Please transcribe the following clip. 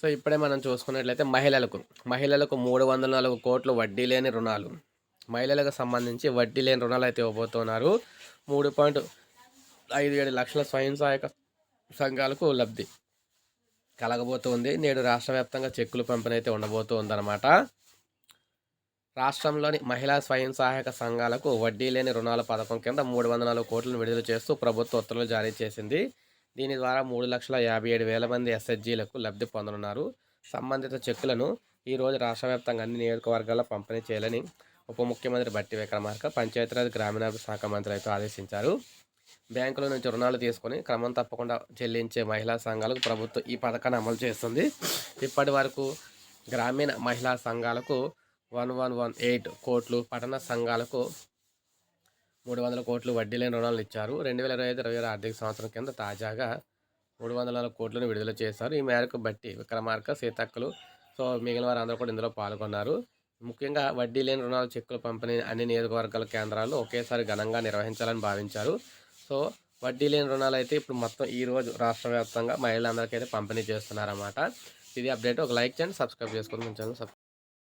So ఇప్పుడే మనం చూసుకున్నట్లయితే మహిళలకు మహిళలకు మూడు వందల నాలుగు కోట్లు వడ్డీ లేని రుణాలు. మహిళలకు సంబంధించి వడ్డీ లేని రుణాలు అయితే ఇవ్వబోతున్నారు. మూడు పాయింట్ ఐదు ఏడు లక్షల స్వయం సహాయక సంఘాలకు లబ్ధి కలగబోతుంది. నేడు రాష్ట్ర వ్యాప్తంగా చెక్కులు పంపిణీ అయితే ఉండబోతుందన్నమాట. రాష్ట్రంలోని మహిళా స్వయం సహాయక సంఘాలకు వడ్డీ లేని రుణాల పథకం కింద మూడు వందల నాలుగు కోట్లను విడుదల చేస్తూ ప్రభుత్వ ఉత్తర్వులు జారీ చేసింది. దీని ద్వారా మూడు లక్షల యాభై ఏడు వేల మంది ఎస్హెచ్జీలకు లబ్ధి పొందనున్నారు. సంబంధిత చెక్కులను ఈరోజు రాష్ట్ర వ్యాప్తంగా అన్ని నియోజకవర్గాల్లో పంపిణీ చేయాలని ఉప ముఖ్యమంత్రి బట్టి విక్రమార్క పంచాయతీరాజ్ గ్రామీణాభివృద్ధి శాఖ మంత్రి అయితే ఆదేశించారు. బ్యాంకుల నుంచి రుణాలు తీసుకొని క్రమం తప్పకుండా చెల్లించే మహిళా సంఘాలకు ప్రభుత్వం ఈ పథకాన్ని అమలు చేస్తుంది. ఇప్పటి వరకు గ్రామీణ మహిళా సంఘాలకు వన్ వన్ వన్ ఎయిట్ కోట్లు పట్టణ సంఘాలకు మూడు వందల కోట్లు వడ్డీ లేని రుణాలు ఇచ్చారు. రెండు వేల ఇరవై ఐదు ఇరవై ఆరు ఆర్థిక సంవత్సరం కింద తాజాగా మూడు వందల నాలుగు కోట్లను విడుదల చేశారు. ఈ మేరకు బట్టి విక్రమార్క సీతక్కలు సో మిగిలిన వారందరూ కూడా ఇందులో పాల్గొన్నారు. ముఖ్యంగా వడ్డీ లేని రుణాల చెక్కుల పంపిణీ అన్ని నియోజకవర్గాల కేంద్రాలు ఒకేసారి ఘనంగా నిర్వహించాలని భావించారు. సో వడ్డీ లేని రుణాలు అయితే ఇప్పుడు మొత్తం ఈ రోజు రాష్ట్ర వ్యాప్తంగా మహిళలందరికీ అయితే పంపిణీ చేస్తున్నారన్నమాట. ఇది అప్డేట్. ఒక లైక్ చేయండి సబ్స్క్రైబ్ చేసుకోండి. కొంచెం